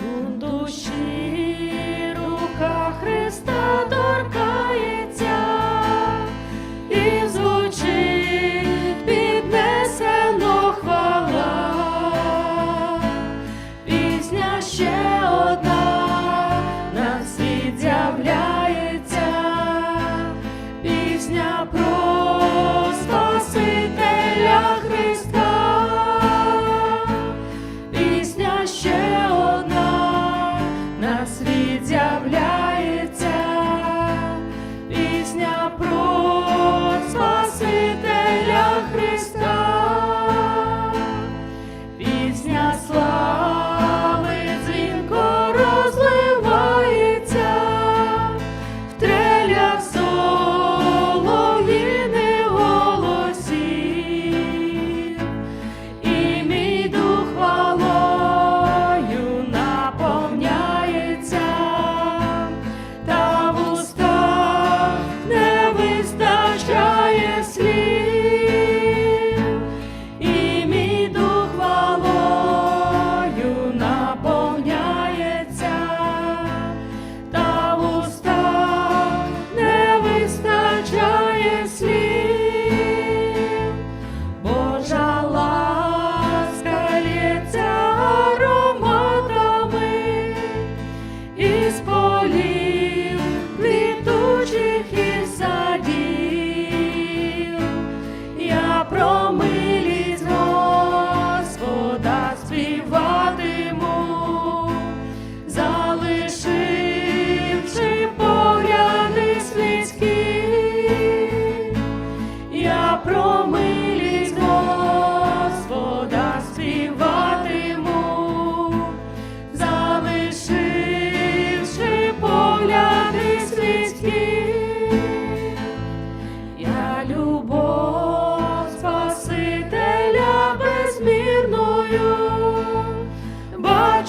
У душі рука Христа торкається і звучить піднесено хвала, пісня ще одна на світ з'являє. корабля.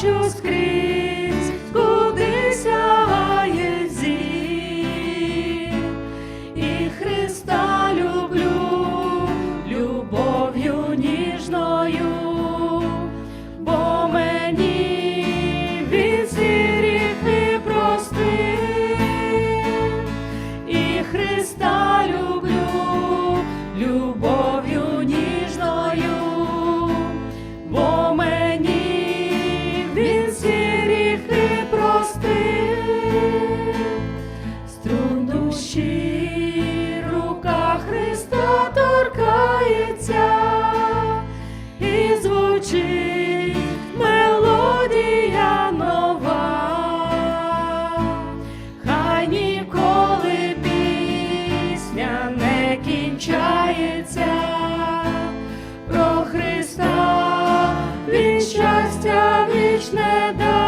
хочу скрізь. щастя вічне дай.